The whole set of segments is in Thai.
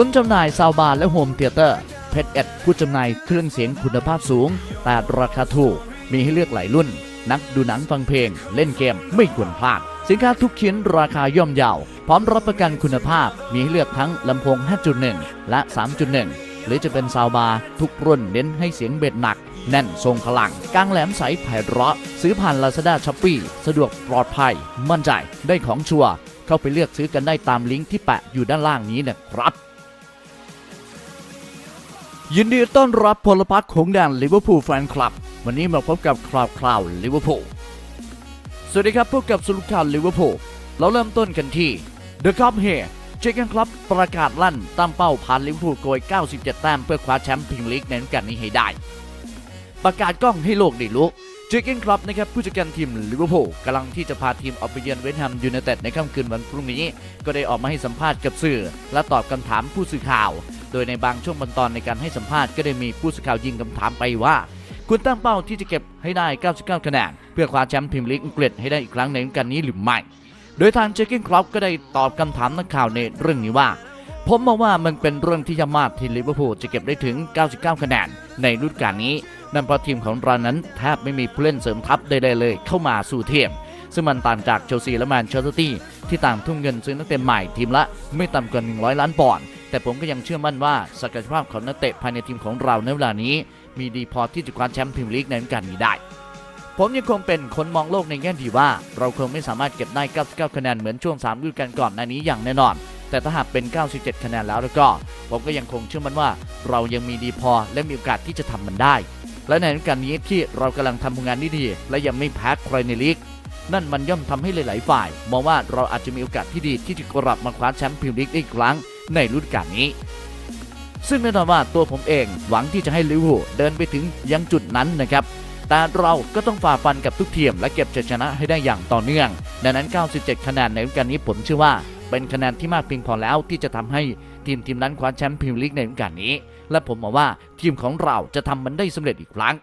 ศูนย์จำหน่ายซาวบาร์และโฮมเทเตอร์เพชรเอ็ดผู้จำหน่ายเครื่องเสียงคุณภาพสูง แต่ราคาถูก มีให้เลือกหลายรุ่น นักดูหนังฟังเพลง เล่นเกมไม่ควรพลาด สินค้าทุกชิ้นราคาย่อมเยาพร้อมรับประกันคุณภาพ มีให้เลือกทั้งลำโพง 5.1 และ 3.1 หรือจะเป็นซาวบาร์ทุกรุ่นเน้นให้เสียงเบ็ดหนัก แน่นทรงพลังกลางแหลมใสไพเราะซื้อผ่าน Lazada s h o p e e สะดวกปลอดภัย มั่นใจได้ของชัวร์เข้าไปเลือกซื้อกันได้ตามลิงก์ที่แปะอยู่ด้านล่างนี้นะครับ ยินดีต้อนรับพลพรรคของแดนลิเวอร์พูลแฟนคลับ วันนี้มาพบกับข่าวคราวลิเวอร์พูลสวัสดีครับพบกับสรุปข่าวลิเวอร์พูลเราเริ่มต้นกันที่ The Cup here เจอกันครับประกาศลั่นตั้งเป้าผ่านลิเวอร์พูลโกย 97 แต้มเพื่อคว้าแชมป์พรีเมียร์ลีกในฤดูกาลนี้ให้ได้ ประกาศกล้องให้โลกได้รู้เจอเกนครับนะครับผู้จัดการทีมลิเวอร์พูลกำลังที่จะพาทีมออกไปเยือนเวสต์แฮมยูไนเต็ดในค่ำคืนวันพรุ่งนี้ ก็ได้ออกมาให้สัมภาษณ์กับสื่อ และตอบคำถามผู้สื่อข่าว โดยในบางช่วงบรรตอนในการให้สัมภาษณ์ก็ได้มีผู้สื่อข่าวยิงคำถามไปว่า คุณตั้งเป้าที่จะเก็บให้ได้ 99 คะแนนเพื่อคว้าแชมป์พรีเมียร์ลีกอังกฤษให้ได้อีกครั้งในฤดูกาลนี้หรือไม่ โดยทางเจอเกนครับก็ได้ตอบคำถามนักข่าวในเรื่องนี้ว่าผมมองว่ามันเป็นเรื่องที่ยากมากที่ลิเวอร์พูลจะเก็บได้ถึง 99 คะแนนในฤดูกาลนี้ นั่นเพราะทีมของเรานั้นแทบไม่มีผู้เล่นเสริมทัพใดๆเลย เข้ามาสู่ทีมซึ่งมันต่างจากเชลซีและแมนเชสเตอร์ที่ต่างทุ่มเงินซื้อนักเตะใหม่ทีมละไม่ต่ำกว่า 100 ล้านปอนด์ แต่ผมก็ยังเชื่อมั่นว่าศักยภาพของนักเตะภายในทีมของเราในเวลานี้ มีดีพอที่จะคว้าแชมป์พรีเมียร์ลีกในฤดูกาลนี้ได้ ผมยังคงเป็นคนมองโลกในแง่ดีว่า เราคงไม่สามารถเก็บได้ 99 คะแนนเหมือนช่วง3ฤดูกาลก่อนหน้านี้อย่างแน่นอน แต่ถ้าหากเป็น 97 คะแนนแล้วแล้วก็ ผมก็ยังคงเชื่อมั่นว่า เรายังมีดีพอและมีโอกาสที่จะทำมันได้ และในฤดูกาลนี้ที่เรากำลังทำผลงานด้ดี และยังไม่แพ้ใครในลีกนั่นมันย่อมทำให้หลาย ๆ ฝ่ายมองว่าเราอาจจะมีโอกาสที่ดีที่จะกลับมาคว้าแชมป์พรีเมียร์ลีกได้อีกครั้ง ในฤดูกาลนี้ ซึ่งแน่นอนว่าตัวผมเองหวังที่จะให้ลิเวอร์พูลเดินไปถึงยังจุดนั้นนะครับแต่เราก็ต้องฝ่าฟันกับทุกทีมและเก็บชัยชนะให้ได้อย่างต่อเนื่อง ดังนั้น 97 คะแนนในฤดูกาลนี้ผมเชื่อว่า เป็นคะแนนที่มากเพียงพอแล้วที่จะทำให้ทีมทีมนั้นคว้าแชมป์พรีเมียร์ลีกในฤดูกาลนี้ และผมมองว่าทีมของเราจะทำมันได้สำเร็จอีกครั้ง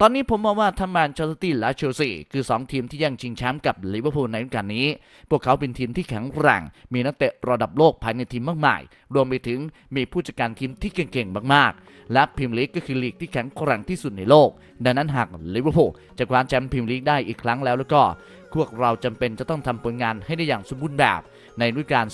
ตอนนี้ผมมองว่าทั้งแมนเชสเตอร์ตี้และเชลซีคือ 2 ทีมที่ย่งชิงแชมป์กับลิเวอร์พูลในฤดูกาลนี้ พวกเขาเป็นทีมที่แข็งแกร่ง มีนักเตะระดับโลกภายในทีมมากมาย รวมไปถึงมีผู้จัดการทีมที่เก่งๆมากๆ และพรีเมียร์ลีกก็คือลีกที่แข็งแกร่งที่สุดในโลก ดังนั้นหากลิเวอร์พูลจะคว้าแชมป์พรีเมียร์ลีกได้อีกครั้งแล้วแล้วก็พวกเราจำเป็นจะต้องทำผลงานให้ได้อย่างสมบูรณ์แบบในฤดูกาล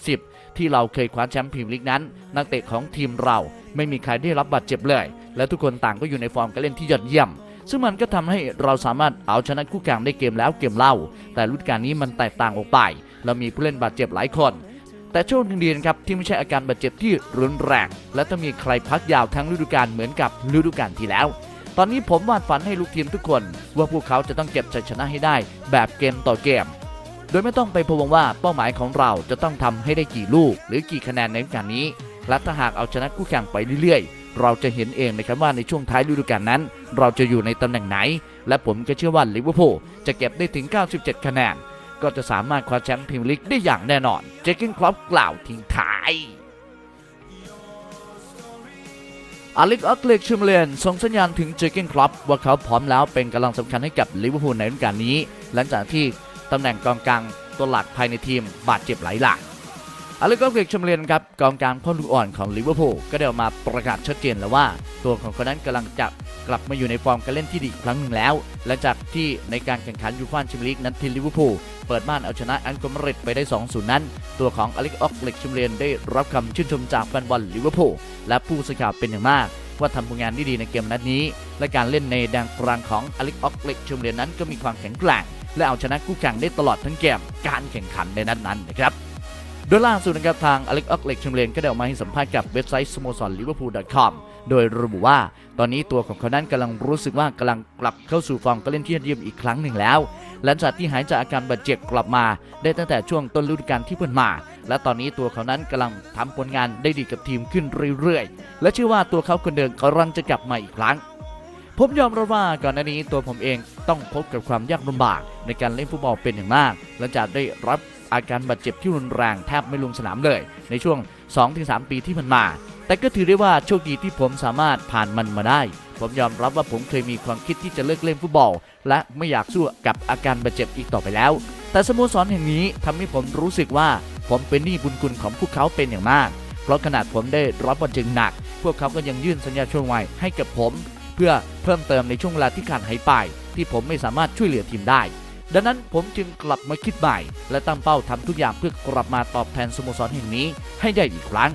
2019-2010 ที่เราเคยคว้าแชมป์พรีเมียร์ลีกนั้น นักเตะของทีมเรา ไม่มีใครได้รับบาดเจ็บเลย และทุกคนต่างก็อยู่ในฟอร์มการเล่นที่ยอดเยี่ยม ซึ่งมันก็ทำให้เราสามารถเอาชนะคู่แข่งได้เกมแล้วเกมเล่า แต่ฤดูกาลนี้มันแตกต่างออกไป เรามีผู้เล่นบาดเจ็บหลายคน แต่โชคดีนะครับที่ไม่ใช่อาการบาดเจ็บที่รุนแรงและต้องมีใครพักยาวทั้งฤดูกาลเหมือนกับฤดูกาลที่แล้วตอนนี้ผมวาดฝันให้ลูกทีมทุกคน ว่าพวกเขาจะต้องเก็บชัยชนะให้ได้แบบเกมต่อเกม โดยไม่ต้องไปพะวงว่าเป้าหมายของเราจะต้องทำให้ได้กี่ลูก หรือกี่คะแนนในฤดูกาลนี้ และถ้าหากเอาชนะคู่แข่งไปเรื่อยๆ เราจะเห็นเองนะครับว่าในช่วงท้ายฤดูกาลนั้น เราจะอยู่ในตำแหน่งไหน และผมก็เชื่อว่าลิเวอร์พูลจะเก็บได้ถึง 97 คะแนน ก็จะสามารถคว้าแชมป์พรีเมียร์ลีกได้อย่างแน่นอน เจคกินครอปกล่าวทิ้งท้ายอลิกอัคเล็กชิมเลนส่งสัญญาณถึงเจอเกนคลับว่าเขาพร้อมแล้วเป็นกำลังสำคัญให้กับลิเวอร์พูลในฤดูกาลนี้ หลังจากที่ตำแหน่งกองกลางตัวหลักภายในทีมบาดเจ็บหลายหลัก อลิกอัคเล็กชมเลนครับกองกลางพ่อลูกอ่อนของลิเวอร์พูลก็ได้ออกมาประกาศชัดเจนแล้วว่า ตัวของคนนั้นกำลังจะกลับมาอยู่ในฟอร์มการเล่นที่ดีอีกครั้งหนึ่งแล้วหลังจากที่ในการแข่งขันยูฟ่าแชมเปี้ยนลีกนั้นทีมลิเวอร์พูลเปิดบ้านเอาชนะอันโกมาริดไปได้ 2-0 นั้น ตัวของอเลิกออกเล็กชมเลนได้รับคำชื่นชมจากแฟนบอลลิเวอร์พูลและผู้สื่อข่าวเป็นอย่างมากว่าทำผลงานได้ดีในเกมนัดนี้ และการเล่นในแดงกลางของอเลิกออกเล็กชมเลนนั้นก็มีความแข็งแกร่งและเอาชนะคู่แข่งได้ตลอดทั้งเกมการแข่งขันในนัดนั้นนะครับ โดยล่าสุดนะครับทางอเล็กออกเล็กชมเลนก็ได้ออกมาให้สัมภาษณ์กับเว็บไซต์สโมสรลิเวอร์พูล .com โดยระบุว่า ตอนนี้ตัวของเขานั้นกำลังรู้สึกว่ากำลังกลับเข้าสู่ฟอร์มการเล่นที่ยอดเยี่ยมอีกครั้งหนึ่งแล้ว หลังจากที่หายจากอาการบาดเจ็บกลับมา ได้ตั้งแต่ช่วงต้นฤดูกาลที่ผ่านมา และตอนนี้ตัวเขานั้นกำลังทำผลงานได้ดีกับทีมขึ้นเรื่อยๆ และเชื่อว่าตัวเขาคนเดิมกำลังจะกลับมาอีกครั้งผมยอมรับว่าก่อนหน้านี้ตัวผมเองต้องพบกับความยากลำบากในการเล่นฟุตบอลเป็นอย่างมากหลังจากได้รับ อาการบาดเจ็บที่รุนแรงแทบไม่ลงสนามเลย ในช่วง 2-3 ปีที่มันมา แต่ก็ถือได้ว่าโชคดีที่ผมสามารถผ่านมันมาได้ ผมยอมรับว่าผมเคยมีความคิดที่จะเลิกเล่นฟุตบอล และไม่อยากสู้กับอาการบาดเจ็บอีกต่อไปแล้ว แต่สโมสรแห่งนี้ทำให้ผมรู้สึกว่าผมเป็นหนี้บุญคุณของพวกเขาเป็นอย่างมาก เพราะขนาดผมได้รับบทเจ็บหนัก พวกเขาก็ยังยื่นสัญญาช่วงวัยให้กับผม เพื่อเพิ่มเติมในช่วงเวลาที่ขาดหายไป ที่ผมไม่สามารถช่วยเหลือทีมได้ ดังนั้นผมจึงกลับมาคิดใหม่ และตั้งเป้าทำทุกอย่างเพื่อกลับมาตอบแทนสโมสรแห่งนี้ให้ได้อีกครั้ง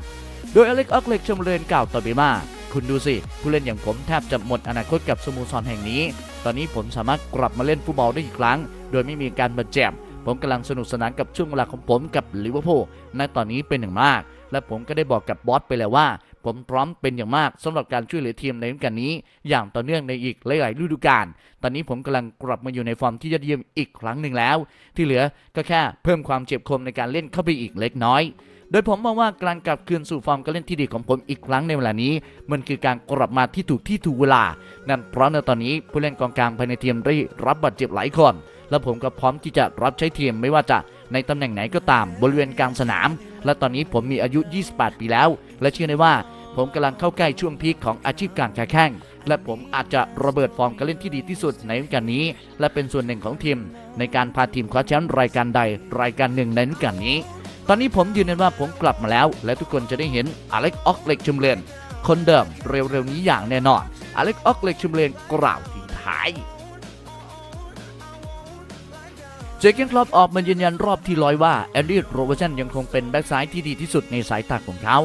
โดยอเล็กออกเล็กชมเรนกล่าวต่อไปว่าคุณดูสิ ผู้เล่นอย่างผมแทบจะหมดอนาคตกับสโมสรแห่งนี้ ตอนนี้ผมสามารถกลับมาเล่นฟุตบอลได้อีกครั้ง โดยไม่มีการบาดเจ็บผมกำลังสนุกสนานกับช่วงเวลาของผมกับลิเวอร์พูลในตอนนี้เป็นอย่างมาก และผมก็ได้บอกกับบอสไปแล้วว่า ผมพร้อมเป็นอย่างมากสำหรับการช่วยเหลือทีมในฤดูกาลนี้ อย่างต่อเนื่องในอีกหลายๆฤดูกาล ตอนนี้ผมกำลังกลับมาอยู่ในฟอร์มที่ยอดเยี่ยมอีกครั้งหนึ่งแล้ว ที่เหลือก็แค่เพิ่มความเจ็บคมในการเล่นเข้าไปอีกเล็กน้อยโดยผมมองว่าการกลับคืนสู่ฟอร์มการเล่นที่ดีของผมอีกครั้งในเวลานี้ มันคือการกลับมาที่ถูกที่ถูกเวลา นั่นเพราะในตอนนี้ผู้เล่นกองกลางภายในทีมได้รับบาดเจ็บหลายคน และผมก็พร้อมที่จะรับใช้ทีมไม่ว่าจะ ในตำแหน่งไหนก็ตามบริเวณกลางสนาม และตอนนี้ผมมีอายุ 28 ปีแล้ว และเชื่อได้ว่าผมกำลังเข้าใกล้ช่วงพีคของอาชีพการค้าแข่งและผมอาจจะระเบิดฟอร์มการเล่นที่ดีที่สุดในฤดูกาลนี้ และเป็นส่วนหนึ่งของทีม ในการพาทีมคว้าแชมป์รายการใดรายการหนึ่งในฤดูกาลนี้ ตอนนี้ผมยืนยันว่าผมกลับมาแล้ว และทุกคนจะได้เห็นอเล็กออกเล็กชุมเลนคนเดิมเร็วๆนี้อย่างแน่นอนอเล็กออกเล็กชุมเลนกล่าวทิ้งท้าย เจเกนคลอปออกมายืนยันรอบที่ร้อยว่าแอนดี้โรเบอร์สันยังคงเป็นแบ็กซ้ายที่ดีที่สุดในสายตาของเขา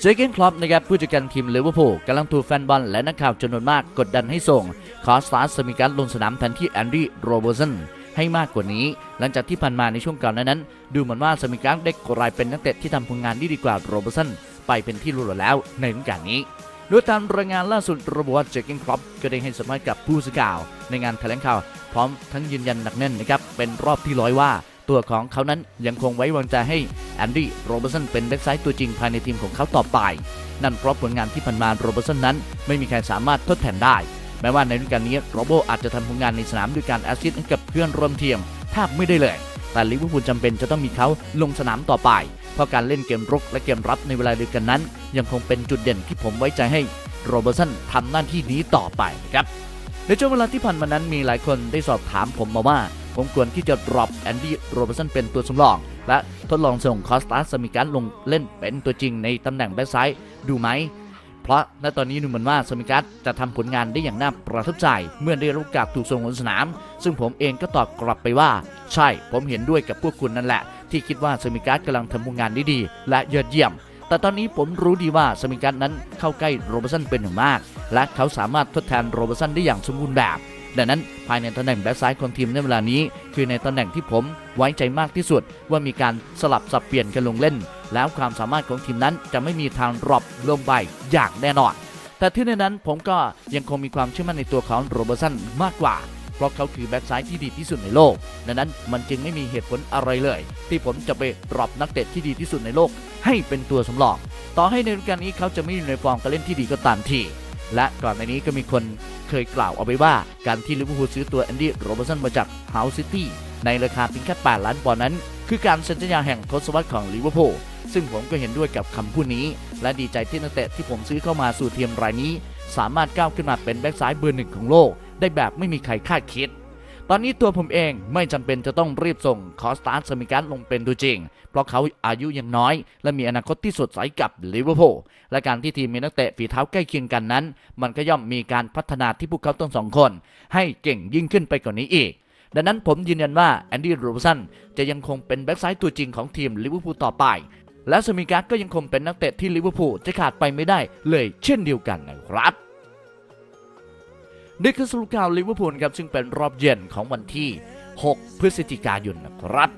เจเกนคลอปนะครับผู้จัดการทีมลิเวอร์พูลกำลังถูกแฟนบอลและนักข่าวจำนวนมากกดดันให้ส่งคอสตาสมีการลงสนามแทนที่แอนดี้โรเบอร์สันให้มากกว่านี้ หลังจากที่ผ่านมาในช่วงก่อนนานั้น ดูเหมือนว่าสมิการได้กลายเป็นนักเตะที่ทำผลงานได้ดีกว่าโรเบอร์สันไปเป็นที่รู้แล้วในฤดูกาลนี้ โดยตามรายงานล่าสุดระบุว่าเจคกินครอปก็ได้ให้สัมภาษณ์กับผู้สื่อข่าวในงานแถลงข่าว พร้อมทั้งยืนยันหนักแน่นนะครับเป็นรอบที่ร้อยว่า ตัวของเขานั้นยังคงไว้วางใจให้แอนดี้โรเบอร์สันเป็นแบ็กซ้ายตัวจริงภายในทีมของเขาต่อไป นั่นเพราะผลงานที่ผ่านมาโรเบอร์สันนั้น ไม่มีใครสามารถทดแทนได้ แม้ว่าในฤดูกาลนี้โรโบอาจจะทำผลงานในสนามด้วยการแอสซิสต์ให้กับเพื่อนร่วมทีมแทบไม่ได้เลยแต่ลิเวอร์พูลจำเป็นจะต้องมีเขาลงสนามต่อไป เพราะการเล่นเกมรุกและเกมรับในเวลาเดียวกันนั้น ยังคงเป็นจุดเด่นที่ผมไว้ใจให้โรเบอร์สันทำหน้าที่นี้ต่อไปนะครับในช่วงเวลาที่ผ่านมานั้นมีหลายคนได้สอบถามผมมาว่า ผมควรที่จะดรอปแอนดี้โรเบอร์สันเป็นตัวสำรอง และทดลองส่งคอสตัสสมิการลงเล่นเป็นตัวจริงในตำแหน่งแบ็กซ้ายดูไหม เพราะณตอนนี้ดูเหมือนว่าสมิกัสจะทำผลงานได้อย่างน่าประทับใจ เมื่อได้รับกาสถูกส่งลงสนาม ซึ่งผมเองก็ตอบกลับไปว่า ใช่ผมเห็นด้วยกับพวกคุณนั่นแหละ ที่คิดว่าสมิกัสกำลังทำผลงานได้ดีและยอดเยี่ยม แต่ตอนนี้ผมรู้ดีว่าสมิกัสนั้นเข้าใกล้โรเบอร์สันเป็นอย่างมาก และเขาสามารถทดแทนโรเบอร์สันได้อย่างสมบูรณ์แบบ ดังนั้นภายในตำแหน่งแบ็กซ้ายของทีมในเวลานี้ คือในตำแหน่งที่ผมไว้ใจมากที่สุด ว่ามีการสลับสับเปลี่ยนกันลงเล่น แล้วความสามารถของทีมนั้นจะไม่มีทางรอปลงไปอย่างแน่นอนแต่ที่ในนั้นผมก็ยังคงมีความเชื่อมั่นในตัวของโรเบอร์สันมากกว่า เพราะเขาคือแบ็กซ้ายที่ดีที่สุดในโลก ดังนั้นมันจึงไม่มีเหตุผลอะไรเลย ที่ผมจะไปดรอปนักเตะที่ดีที่สุดในโลก ให้เป็นตัวสำรอง ต่อให้ในฤดูกาลนี้เขาจะไม่อยู่ในฟอร์มการเล่นที่ดีก็ตามที และก่อนในนี้ก็มีคนเคยกล่าวเอาไว้ว่าการที่ลิเวอร์พูลซื้อตัวแอนดี้โรเบอร์สันมาจากเฮาส์ซิตี้ในราคาเพียงแค่8ล้านปอนด์นั้น คือการเซ็นสัญญาแห่งทศวรรษของลิเวอร์พูลซึ่งผมก็เห็นด้วยกับคำพูดนี้ และดีใจที่นักเตะที่ผมซื้อเข้ามาสู่ทีมรายนี้ สามารถก้าวขึ้นมาเป็นแบ็กซ้ายเบอร์หนึ่งของโลก ได้แบบไม่มีใครคาดคิด ตอนนี้ตัวผมเองไม่จำเป็นจะต้องรีบส่งคอสตาร์สมิการลงเป็นตัวจริง เพราะเขาอายุยังน้อย และมีอนาคตที่สดใสกับลิเวอร์พูลและการที่ทีมมีนักเตะฝีเท้าใกล้เคียงกันนั้น มันก็ย่อมมีการพัฒนาที่พวกเขาทั้งสองคน ให้เก่งยิ่งขึ้นไปกว่านี้อีกดังนั้นผมยืนยันว่าแอนดี้โรบสันจะยังคงเป็นแบ็กซ้ายตัวจริงของทีมลิเวอร์พูลต่อไป และสมิการก็ยังคงเป็นนักเตะที่ลิเวอร์พูลจะขาดไปไม่ได้เลยเช่นเดียวกันนะครับ นี่คือสรุปข่าวลิเวอร์พูลครับซึ่งเป็นรอบเย็นของวันที่ 6 พฤศจิกายนนะครับ